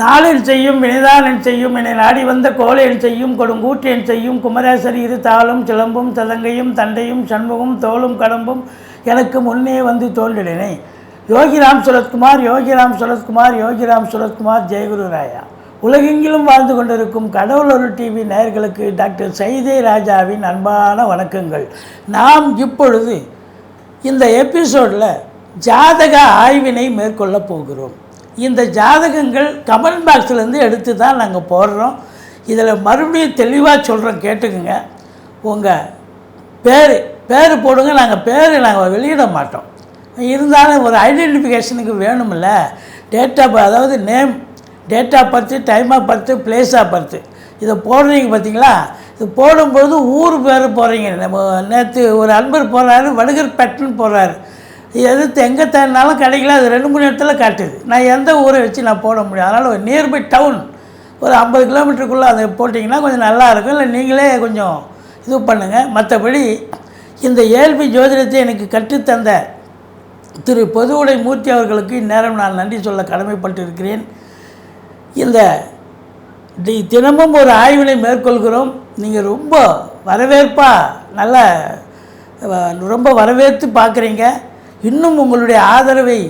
நாளில் செய்யும் வினைதானன் செய்யும் என்னை நாடி வந்த கோலையன் செய்யும் கொடுங்கூற்றியன் செய்யும் குமரேசர் இரு தாளும் சிலம்பும் சதங்கையும் தண்டையும் சண்முகம் தோளும் கடம்பும் எனக்கு முன்னே வந்து தோன்றினேன். யோகிராம் சுரத்குமார் யோகிராம் சுரத்குமார் யோகிராம் சுரத்குமார் ஜெயகுரு ராயா. உலகெங்கிலும் வாழ்ந்து கொண்டிருக்கும் கடவுள் ஒரு டிவி நேயர்களுக்கு டாக்டர் சைதே ராஜாவின் அன்பான வணக்கங்கள். நாம் இப்பொழுது இந்த எபிசோடில் ஜாதக ஆய்வினை மேற்கொள்ளப் போகிறோம். இந்த ஜாதகங்கள் கமெண்ட் பாக்ஸ்லேருந்து எடுத்து தான் நாங்கள் போடுறோம். இதில் மறுபடியும் தெளிவாக சொல்கிறோம் கேட்டுக்குங்க. உங்கள் பேர் பேர் போடுங்க நாங்கள் பேர் நாங்கள் வெளியிட மாட்டோம். இருந்தாலும் ஒரு ஐடென்டிஃபிகேஷனுக்கு வேணுமில்ல டேட் ஆஃப் அதாவது name date of birth time of birth place of birth இதை போடுறீங்க பார்த்தீங்களா இது போடும்போது ஊர் பேர் போகிறீங்க நம்ம நேற்று ஒரு அன்பர் போகிறாரு வடுகர் பெட்டுன்னு போகிறாரு எது எங்கே தேடினாலும் கிடைக்கல அது ரெண்டு மூணு இடத்துல காட்டுது. நான் எந்த ஊரை வச்சு நான் போட முடியும்? அதனால் ஒரு நியர்பை டவுன் ஒரு ஐம்பது கிலோமீட்டருக்குள்ளே அதை போட்டிங்கன்னா கொஞ்சம் நல்லா இருக்கும். இல்லை நீங்களே கொஞ்சம் இது பண்ணுங்கள் மற்றபடி இந்த ஏழ்மை ஜோதிடத்தை எனக்கு கற்றுத்தந்த திரு பொதுவுடை மூர்த்தி அவர்களுக்கு இந்நேரம் நான் நன்றி சொல்ல கடமைப்பட்டு இருக்கிறேன் இந்த தி- தினமும் ஒரு ஆய்வினை மேற்கொள்கிறோம். நீங்கள் ரொம்ப வரவேற்பாக நல்ல ரொம்ப வரவேற்று பார்க்குறீங்க. இன்னும் உங்களுடைய ஆதரவை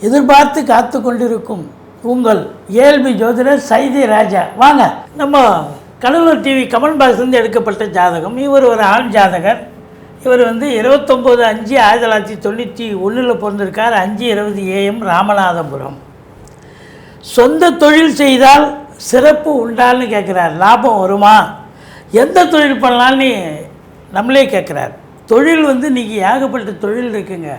எதிர்பார்த்து காத்து கொண்டிருக்கும் உங்கள் ஏழ்மி ஜோதிடர் சைதி ராஜா. வாங்க நம்ம கடலூர் டிவி கமெண்ட் பாக்ஸ்லேருந்து எடுக்கப்பட்ட ஜாதகம். இவர் ஒரு ஆண் ஜாதகர். இவர் வந்து இருபத்தொம்போது அஞ்சு ஆயிரத்தி தொள்ளாயிரத்தி தொண்ணூற்றி ஒன்றில் பிறந்திருக்கார். அஞ்சு இருபது ஏஎம் ராமநாதபுரம். சொந்த தொழில் செய்தால் சிறப்பு உண்டான்னு கேட்குறார் லாபம் வருமா? எந்த தொழில் பண்ணலான்னு நம்மளே கேட்குறார் தொழில் வந்து இன்றைக்கி ஏகப்பட்ட தொழில் இருக்குங்க.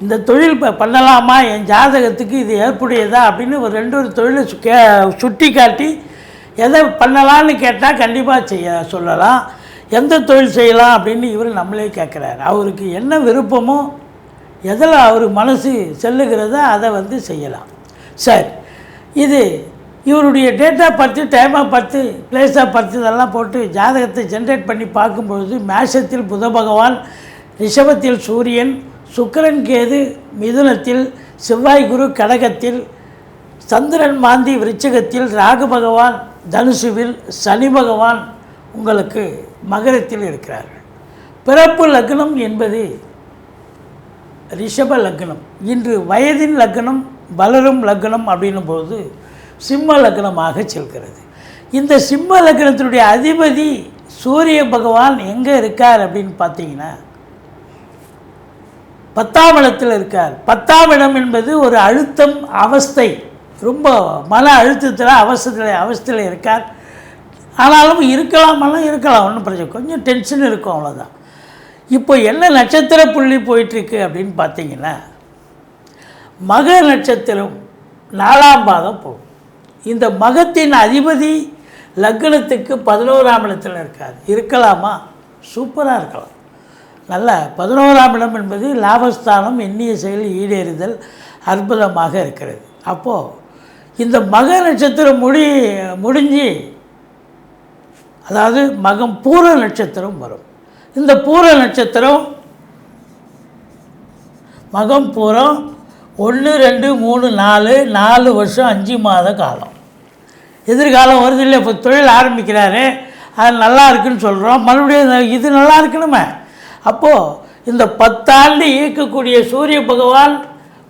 இந்த தொழில் இப்போ பண்ணலாமா? என் ஜாதகத்துக்கு இது ஏற்புடையதா? அப்படின்னு ஒரு ரெண்டு ஒரு தொழிலை சு- கே சுட்டி காட்டி எதை பண்ணலான்னு கேட்டால் கண்டிப்பாக செய்ய சொல்லலாம். எந்த தொழில் செய்யலாம் அப்படின்னு இவர் நம்மளே கேட்குறாரு அவருக்கு என்ன விருப்பமோ எதில் அவர் மனசு செல்லுகிறதோ அதை வந்து செய்யலாம். சரி. இது இவருடைய டேட்டா பார்த்து டைமாக பார்த்து பிளேஸாக பார்த்து இதெல்லாம் போட்டு ஜாதகத்தை ஜென்ரேட் பண்ணி பார்க்கும்பொழுது மேஷத்தில் புத பகவான் ரிஷபத்தில் சூரியன் சுக்கரன் கேது மிதுனத்தில் செவ்வாய் குரு கடகத்தில் சந்திரன் மாந்தி விருச்சகத்தில் ராகு பகவான் தனுசுவில் சனி பகவான் உங்களுக்கு மகரத்தில் இருக்கிறார்கள். பிறப்பு லக்னம் என்பது ரிஷப லக்னம். இன்று வயதின் லக்னம் வளரும் லக்னம் அப்படின்னும் போது சிம்ம லக்னமாக செல்கிறது. இந்த சிம்ம லக்னத்தினுடைய அதிபதி சூரிய பகவான் எங்கே இருக்கார் அப்படின்னு பார்த்தீங்கன்னா பத்தாம் இடத்தில் இருக்கார். பத்தாம் இடம் என்பது ஒரு அழுத்தம் அவஸ்தை. ரொம்ப மன அழுத்தத்தில் அவசத்தில் அவஸ்தையில் இருக்கார். ஆனாலும் இருக்கலாமெல்லாம் இருக்கலாம் ஒன்றும் பிரச்சனை கொஞ்சம் டென்ஷன் இருக்கும் அவ்வளோதான் இப்போ என்ன நட்சத்திர புள்ளி போயிட்டுருக்கு அப்படின்னு பார்த்தீங்கன்னா மக நட்சத்திரம் நாலாம் பாதம் போகும். இந்த மகத்தின் அதிபதி லக்னத்துக்கு பதினோராம் இடத்தில் இருக்கார். இருக்கலாமா? சூப்பராக இருக்கலாம். நல்ல பதினோராம் இடம் என்பது லாபஸ்தானம் எண்ணிய செயல் ஈடேறுதல் அற்புதமாக இருக்கிறது. அப்போது இந்த மக நட்சத்திரம் முடி முடிஞ்சு அதாவது மகம் பூர நட்சத்திரம் வரும். இந்த பூர நட்சத்திரம் மகம் பூரம் ஒன்று ரெண்டு மூணு நாலு நாலு வருஷம் அஞ்சு மாத காலம். எதிர்காலம் வருது இல்லை இப்போ தொழில் ஆரம்பிக்கிறாரு. அது நல்லா இருக்குன்னு சொல்கிறோம் மறுபடியும் இது நல்லா இருக்கணுமே. அப்போது இந்த பத்தாண்டு இயக்கக்கூடிய சூரிய பகவான்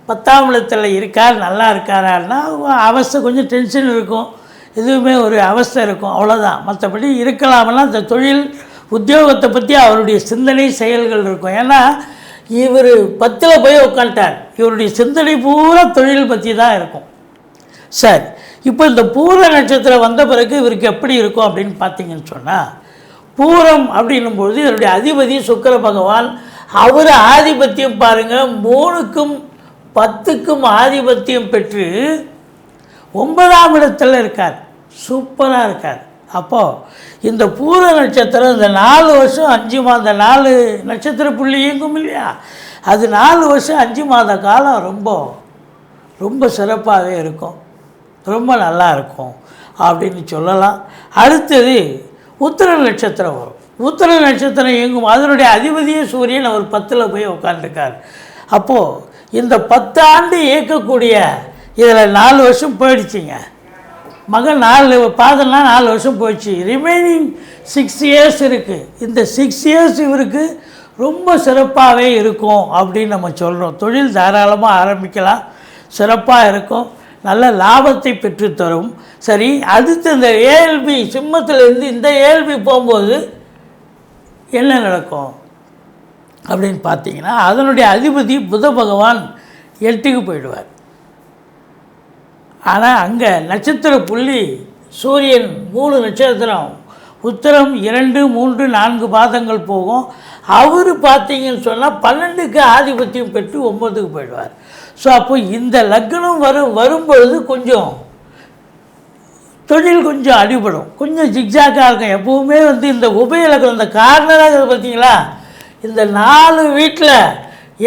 பத்தாம் இடத்தில் இருக்கார் நல்லா இருக்காரான்னா அவஸ்தை கொஞ்சம் டென்ஷன் இருக்கும். எதுவுமே ஒரு அவஸ்தை இருக்கும் அவ்வளோதான் மற்றபடி இருக்கலாம்னா இந்த தொழில் உத்தியோகத்தை பற்றி அவருடைய சிந்தனை செயல்கள் இருக்கும். ஏன்னா இவர் பத்தில் போய் உட்காந்துட்டார் இவருடைய சிந்தனை பூரா தொழில் பற்றி தான் இருக்கும். சரி இப்போ இந்த பூர நட்சத்திரம் வந்த பிறகு இவருக்கு எப்படி இருக்கும் அப்படின்னு பார்த்தீங்கன்னு சொன்னால் பூரம் அப்படின்னும் பொழுது இதனுடைய அதிபதி சுக்கர பகவான் அவர் ஆதிபத்தியம் பாருங்கள் மூணுக்கும் பத்துக்கும் ஆதிபத்தியம் பெற்று ஒன்பதாம் இடத்துல இருக்கார். சூப்பராக இருக்கார். அப்போது இந்த பூர நட்சத்திரம் இந்த நாலு வருஷம் அஞ்சு மாத நாலு நட்சத்திர புள்ளி இயங்கும் இல்லையா? அது நாலு வருஷம் அஞ்சு மாத காலம் ரொம்ப ரொம்ப சிறப்பாகவே இருக்கும். ரொம்ப நல்லா இருக்கும் அப்படின்னு சொல்லலாம். அடுத்தது உத்திர நட்சத்திரம் வரும். உத்திர நட்சத்திரம் இயங்கும். அதனுடைய அதிபதியே சூரியன். அவர் பத்தில் போய் உட்காந்துருக்கார் அப்போது இந்த பத்தாண்டு இயக்கக்கூடிய இதில் நாலு வருஷம் போயிடுச்சுங்க. மகன் நாலு பாதம்னா நாலு வருஷம் போயிடுச்சு. ரிமைனிங் சிக்ஸ் இயர்ஸ் இருக்குது இந்த சிக்ஸ் இயர்ஸ் இவருக்கு ரொம்ப சிறப்பாகவே இருக்கும் அப்படின்னு நம்ம சொல்கிறோம் தொழில் தாராளமாக ஆரம்பிக்கலாம். சிறப்பாக இருக்கும். நல்ல லாபத்தை பெற்றுத்தரும். சரி அடுத்து இந்த ஏஎல்பி சிம்மத்திலேருந்து இந்த ஏஎல்பி போகும்போது என்ன நடக்கும் அப்படின்னு பார்த்தீங்கன்னா அதனுடைய அதிபதி புத பகவான் எட்டுக்கு போயிடுவார். ஆனால் அங்கே நட்சத்திர புள்ளி சூரியன் மூணு நட்சத்திரம் உத்தரம் இரண்டு மூன்று நான்கு பாதங்கள் போகும். அவர் பார்த்தீங்கன்னு சொன்னால் பன்னெண்டுக்கு ஆதிபத்தியம் பெற்று ஒம்பதுக்கு போயிடுவார். ஸோ அப்போ இந்த லக்னம் வரும் வரும்பொழுது கொஞ்சம் தொழில் கொஞ்சம் அடிபடும். கொஞ்சம் ஜிக்ஜாக்காக இருக்கும். எப்பவுமே வந்து இந்த உபய லக்னம் இந்த கார்னராக பார்த்தீங்களா? இந்த நாலு வீட்டில்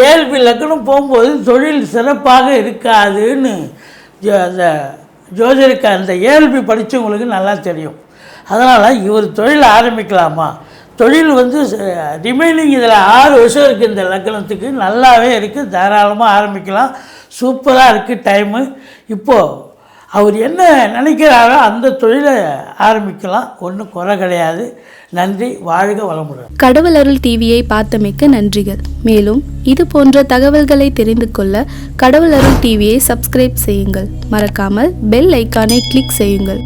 ஏழ்பி லக்னம் போகும்போது தொழில் சிறப்பாக இருக்காதுன்னு அந்த ஜோதிடக்க அந்த ஏழ்பி படித்தவங்களுக்கு நல்லா தெரியும். அதனால் இவர் தொழில் ஆரம்பிக்கலாமா? தொழில் வந்து ரிமைனிங் இதில் ஆறு வருஷம் இருக்குது இந்த லக்னத்துக்கு. நல்லாவே இருக்குது தாராளமாக ஆரம்பிக்கலாம். சூப்பராக இருக்குது டைமு இப்போது அவர் என்ன நினைக்கிறாரோ அந்த தொழிலை ஆரம்பிக்கலாம். ஒன்றும் குறை கிடையாது. நன்றி. வாழ்க வளமுடன். கடவுள் அருள் டிவியை பார்த்தமைக்க நன்றிகள். மேலும் இது போன்ற தகவல்களை தெரிந்து கொள்ள கடவுள் அருள் டிவியை சப்ஸ்கிரைப் செய்யுங்கள். மறக்காமல் பெல் ஐக்கானை கிளிக் செய்யுங்கள்.